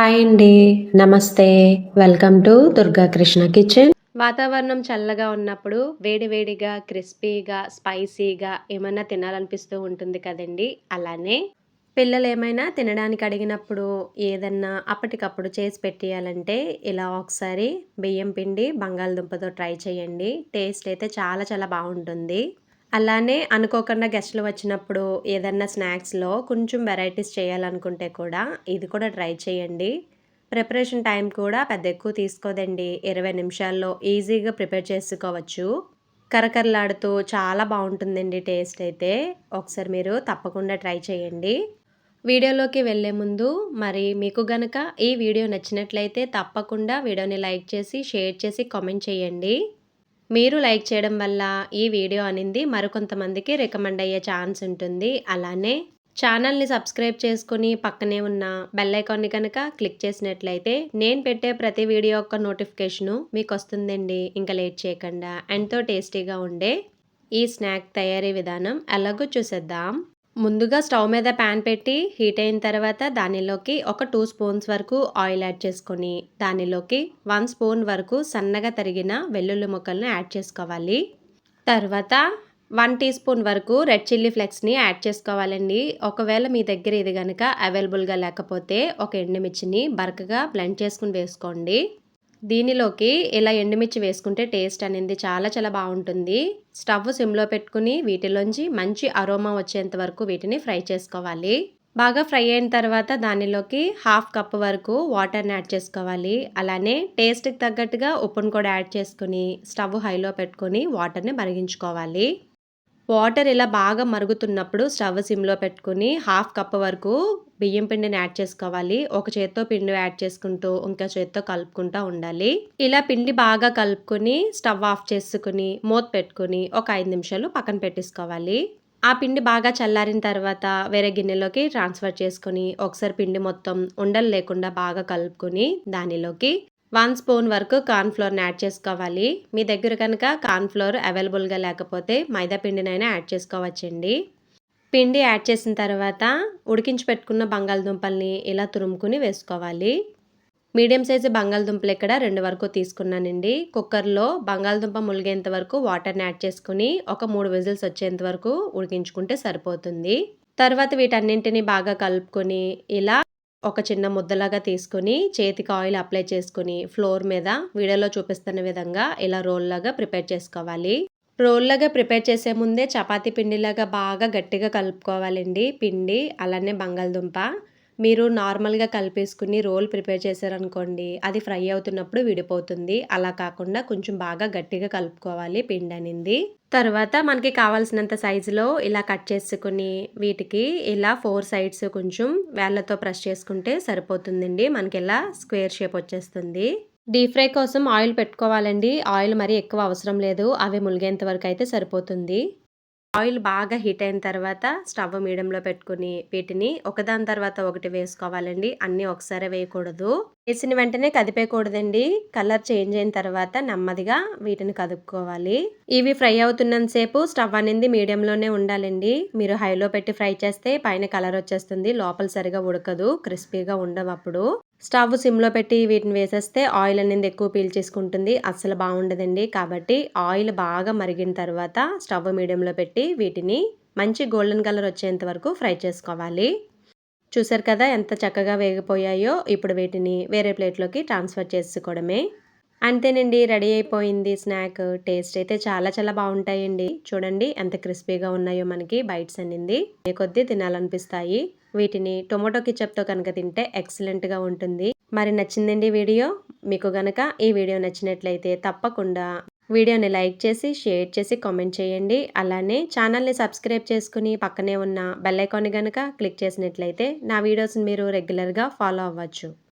Hi అండి. నమస్తే. Welcome to Durga Krishna kitchen. వాతావరణం చల్లగా ఉన్నప్పుడు వేడివేడిగా క్రిస్పీగా స్పైసీగా ఏమైనా తినాలనిపిస్తూ ఉంటుంది కదండి. అలానే పిల్లలు ఏమైనా తినడానికి అడిగినప్పుడు ఏదన్నా అప్పటికప్పుడు చేసి పెట్టేయాలంటే ఇలా ఒకసారి బియ్యం పిండి బంగాళదుంపతో ట్రై చేయండి. టేస్ట్ అయితే చాలా చాలా బాగుంటుంది. అలానే అనుకోకుండా గెస్టులు వచ్చినప్పుడు ఏదన్నా స్నాక్స్లో కొంచెం వెరైటీస్ చేయాలనుకుంటే కూడా ఇది కూడా ట్రై చేయండి. ప్రిపరేషన్ టైం కూడా పెద్ద ఎక్కువ తీసుకోదండి. ఇరవై నిమిషాల్లో ఈజీగా ప్రిపేర్ చేసుకోవచ్చు. కరకరలాడుతూ చాలా బాగుంటుందండి టేస్ట్ అయితే. ఒకసారి మీరు తప్పకుండా ట్రై చేయండి. వీడియోలోకి వెళ్ళే ముందు మరి మీకు గనక ఈ వీడియో నచ్చినట్లయితే తప్పకుండా వీడియోని లైక్ చేసి షేర్ చేసి కామెంట్ చేయండి. మీరు లైక్ చేయడం వల్ల ఈ వీడియో అనేది. మరికొంతమందికి రికమెండ్ అయ్యే ఛాన్స్ ఉంటుంది. అలానే ఛానల్ని సబ్స్క్రైబ్ చేసుకుని పక్కనే ఉన్న బెల్ ఐకాన్ని కనుక క్లిక్ చేసినట్లయితే నేను పెట్టే ప్రతి వీడియో యొక్క నోటిఫికేషను మీకు వస్తుందండి ఇంకా లేట్ చేయకుండా ఎంతో టేస్టీగా ఉండే ఈ స్నాక్ తయారీ విధానం ఎలాగో చూసేద్దాం. ముందుగా స్టవ్ మీద ప్యాన్ పెట్టి హీట్ అయిన తర్వాత దానిలోకి ఒక టూ స్పూన్స్ వరకు ఆయిల్ యాడ్ చేసుకొని దానిలోకి వన్ స్పూన్ వరకు సన్నగా తరిగిన వెల్లుల్లి ముక్కలను యాడ్ చేసుకోవాలి. తర్వాత వన్ టీ స్పూన్ వరకు రెడ్ చిల్లీ ఫ్లెక్స్ని యాడ్ చేసుకోవాలండి. ఒకవేళ మీ దగ్గర ఇది కనుక అవైలబుల్గా లేకపోతే ఒక ఎండుమిర్చిని బరకగా బ్లెండ్ చేసుకుని వేసుకోండి. దీనిలోకి ఇలా ఎండుమిర్చి వేసుకుంటే టేస్ట్ అనేది చాలా చాలా బాగుంటుంది. స్టవ్ సిమ్లో పెట్టుకుని వీటిలోంచి మంచి అరోమా వచ్చేంత వరకు వీటిని ఫ్రై చేసుకోవాలి. బాగా ఫ్రై అయిన తర్వాత దానిలోకి హాఫ్ కప్ వరకు వాటర్ని యాడ్ చేసుకోవాలి. అలానే టేస్ట్కి తగ్గట్టుగా ఉప్పును కూడా యాడ్ చేసుకుని స్టవ్ హైలో పెట్టుకొని వాటర్ని మరిగించుకోవాలి. వాటర్ ఇలా బాగా మరుగుతున్నప్పుడు స్టవ్ సిమ్లో పెట్టుకుని హాఫ్ కప్ వరకు బియ్యం పిండిని యాడ్ చేసుకోవాలి. ఒక చేత్తో పిండి యాడ్ చేసుకుంటూ ఇంకా చేత్తో కలుపుకుంటూ ఉండాలి. ఇలా పిండి బాగా కలుపుకొని స్టవ్ ఆఫ్ చేసుకుని మూత పెట్టుకుని ఒక ఐదు నిమిషాలు పక్కన పెట్టేసుకోవాలి. ఆ పిండి బాగా చల్లారిన తర్వాత వేరే గిన్నెలోకి ట్రాన్స్ఫర్ చేసుకొని ఒకసారి పిండి మొత్తం ఉండలు లేకుండా బాగా కలుపుకొని దానిలోకి వన్ స్పూన్ వరకు కార్న్ఫ్లోర్ని యాడ్ చేసుకోవాలి. మీ దగ్గర కనుక కార్న్ఫ్లోర్ అవైలబుల్గా లేకపోతే మైదా పిండినైనా యాడ్ చేసుకోవచ్చండి. పిండి యాడ్ చేసిన తర్వాత ఉడికించి పెట్టుకున్న బంగాళదుంపల్ని ఇలా తురుముకుని వేసుకోవాలి. మీడియం సైజు బంగాళదుంపలు ఇక్కడ రెండు వరకు తీసుకున్నానండి. కుక్కర్లో బంగాళదుంప ములిగేంత వరకు వాటర్ని యాడ్ చేసుకుని ఒక మూడు విజిల్స్ వచ్చేంత వరకు ఉడికించుకుంటే సరిపోతుంది. తర్వాత వీటన్నింటిని బాగా కలుపుకొని ఇలా ఒక చిన్న ముద్దలాగా తీసుకొని చేతికి ఆయిల్ అప్లై చేసుకుని ఫ్లోర్ మీద వీడియోలో చూపిస్తున్న విధంగా ఇలా రోల్లాగా ప్రిపేర్ చేసుకోవాలి. రోల్లాగా ప్రిపేర్ చేసే ముందే చపాతీ పిండిలాగా బాగా గట్టిగా కలుపుకోవాలండి. పిండి అలానే బంగాళదుంప మీరు నార్మల్గా కలిపేసుకుని రోల్ ప్రిపేర్ చేశారనుకోండి అది ఫ్రై అవుతున్నప్పుడు విడిపోతుంది. అలా కాకుండా కొంచెం బాగా గట్టిగా కలుపుకోవాలి పిండి అనింది. తర్వాత మనకి కావాల్సినంత సైజులో ఇలా కట్ చేసుకుని వీటికి ఇలా ఫోర్ సైడ్స్ కొంచెం వేళ్ళతో ప్రెస్ చేసుకుంటే సరిపోతుందండి. మనకి ఇలా స్క్వేర్ షేప్ వచ్చేస్తుంది. డీప్ ఫ్రై కోసం ఆయిల్ పెట్టుకోవాలండి. ఆయిల్ మరీ ఎక్కువ అవసరం లేదు. అవి ములిగేంత వరకు అయితే సరిపోతుంది. ఆయిల్ బాగా హీట్ అయిన తర్వాత స్టవ్ మీడియంలో పెట్టుకుని వీటిని ఒకదాని తర్వాత ఒకటి వేసుకోవాలండి. అన్నీ ఒకసారి వేయకూడదు. వేసిన వెంటనే కదిపేయకూడదండి. కలర్ చేంజ్ అయిన తర్వాత నెమ్మదిగా వీటిని కదుపుకోవాలి. ఇవి ఫ్రై అవుతున్నంతసేపు స్టవ్ అనేది మీడియంలోనే ఉండాలండి. మీరు హైలో పెట్టి ఫ్రై చేస్తే పైన కలర్ వచ్చేస్తుంది. లోపల సరిగా ఉడకదు. క్రిస్పీగా ఉండవు అప్పుడు. స్టవ్ సిమ్లో పెట్టి వీటిని వేసేస్తే ఆయిల్ అనేది ఎక్కువ పీల్చేసుకుంటుంది అస్సలు బాగుండదండి. కాబట్టి ఆయిల్ బాగా మరిగిన తర్వాత స్టవ్ మీడియంలో పెట్టి వీటిని మంచి గోల్డెన్ కలర్ వచ్చేంత వరకు ఫ్రై చేసుకోవాలి. చూసారు కదా ఎంత చక్కగా వేగిపోయాయో? ఇప్పుడు వీటిని వేరే ప్లేట్లోకి ట్రాన్స్ఫర్ చేసుకోవడమే. అంతేనండి. రెడీ అయిపోయింది స్నాక్. టేస్ట్ అయితే చాలా చాలా బాగుంటాయండి. చూడండి ఎంత క్రిస్పీగా ఉన్నాయో మనకి బైట్స్ అనింది కొద్దీ తినాలనిపిస్తాయి. వీటిని టొమాటో కిచప్తో కనుక తింటే ఎక్సలెంట్గా ఉంటుంది. మరి నచ్చిందండి వీడియో? మీకు గనక ఈ వీడియో నచ్చినట్లయితే తప్పకుండా వీడియోని లైక్ చేసి షేర్ చేసి కామెంట్ చేయండి. అలానే ఛానల్ని సబ్స్క్రైబ్ చేసుకుని పక్కనే ఉన్న బెల్ ఐకాన్ కనుక క్లిక్ చేసినట్లయితే నా వీడియోస్ని మీరు రెగ్యులర్గా ఫాలో అవ్వచ్చు.